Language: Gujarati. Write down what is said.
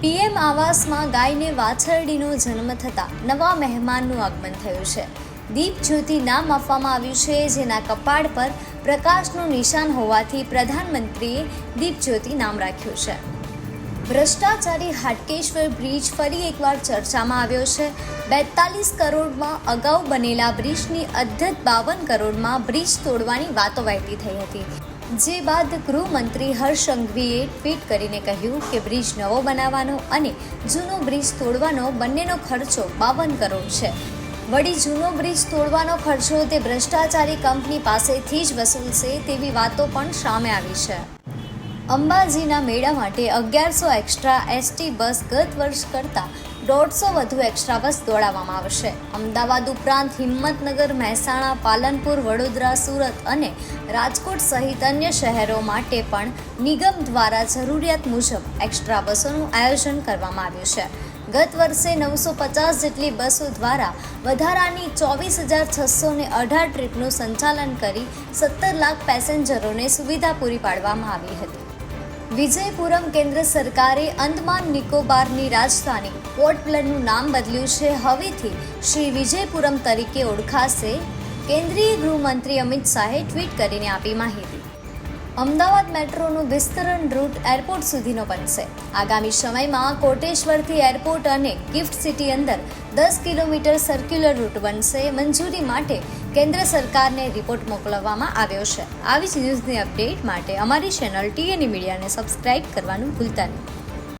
પીએમ આવાસમાં ગાયને વાછરડીનો જન્મ થતાં નવા મહેમાનનું આગમન થયું છે. દીપ જ્યોતિ નામ આપવામાં આવ્યું છે, જેના કપાળ પર પ્રકાશનું નિશાન હોવાથી પ્રધાનમંત્રીએ દીપ જ્યોતિ નામ રાખ્યું છે. ભ્રષ્ટાચારી હાટકેશ્વર બ્રિજ ફરી એકવાર ચર્ચામાં આવ્યો છે. બેતાલીસ કરોડમાં અગાઉ બનેલા બ્રિજની અધ્યત બાવન કરોડમાં બ્રિજ તોડવાની વાતો વહેતી થઈ હતી. જે બાદ ગૃહમંત્રી હર્ષ સંઘવીએ ટ્વીટ કરીને કહ્યું કે બ્રિજ નવો બનાવવાનો અને જૂનો બ્રિજ તોડવાનો બંનેનો ખર્ચો બાવન કરોડ છે. વળી જૂનો બ્રિજ તોડવાનો ખર્ચો તે ભ્રષ્ટાચારી કંપની પાસેથી જ વસૂલશે તેવી વાતો પણ સામે આવી છે. અંબાજીના મેળા માટે અગિયારસો એક્સ્ટ્રા એસટી બસ ગત વર્ષ કરતાં દોઢસો વધુ એક્સ્ટ્રા બસ દોડાવવામાં આવશે. અમદાવાદ ઉપરાંત હિંમતનગર, મહેસાણા, પાલનપુર, વડોદરા, સુરત અને રાજકોટ સહિત અન્ય શહેરો માટે પણ નિગમ દ્વારા જરૂરિયાત મુજબ એક્સ્ટ્રા બસોનું આયોજન કરવામાં આવ્યું છે. ગત વર્ષે નવસો પચાસ જેટલી બસો દ્વારા વધારાની ચોવીસ હજાર છસો ને અઢાર ટ્રીપનું સંચાલન કરી સત્તર લાખ પેસેન્જરોને સુવિધા પૂરી પાડવામાં આવી હતી. વિજયપુરમ કેન્દ્ર સરકારે અંદમાન નિકોબારની રાજધાની પોર્ટ બ્લેરનું નામ બદલ્યું છે. હવેથી શ્રી વિજયપુરમ તરીકે ઓળખાશે. કેન્દ્રીય ગૃહમંત્રી અમિત શાહે ટ્વીટ કરીને આપી માહિતી. અમદાવાદ મેટ્રોનું વિસ્તરણ રૂટ એરપોર્ટ સુધીનો બનશે. આગામી સમયમાં કોટેશ્વરથી એરપોર્ટ અને ગિફ્ટ સિટી અંદર દસ કિલોમીટર સર્ક્યુલર રૂટ બનશે. મંજૂરી માટે કેન્દ્ર સરકારને રિપોર્ટ મોકલવામાં આવ્યો છે. આવી જ ન્યૂઝની અપડેટ માટે અમારી ચેનલ ટીએની મીડિયાને સબસ્ક્રાઇબ કરવાનું ભૂલતા નહીં.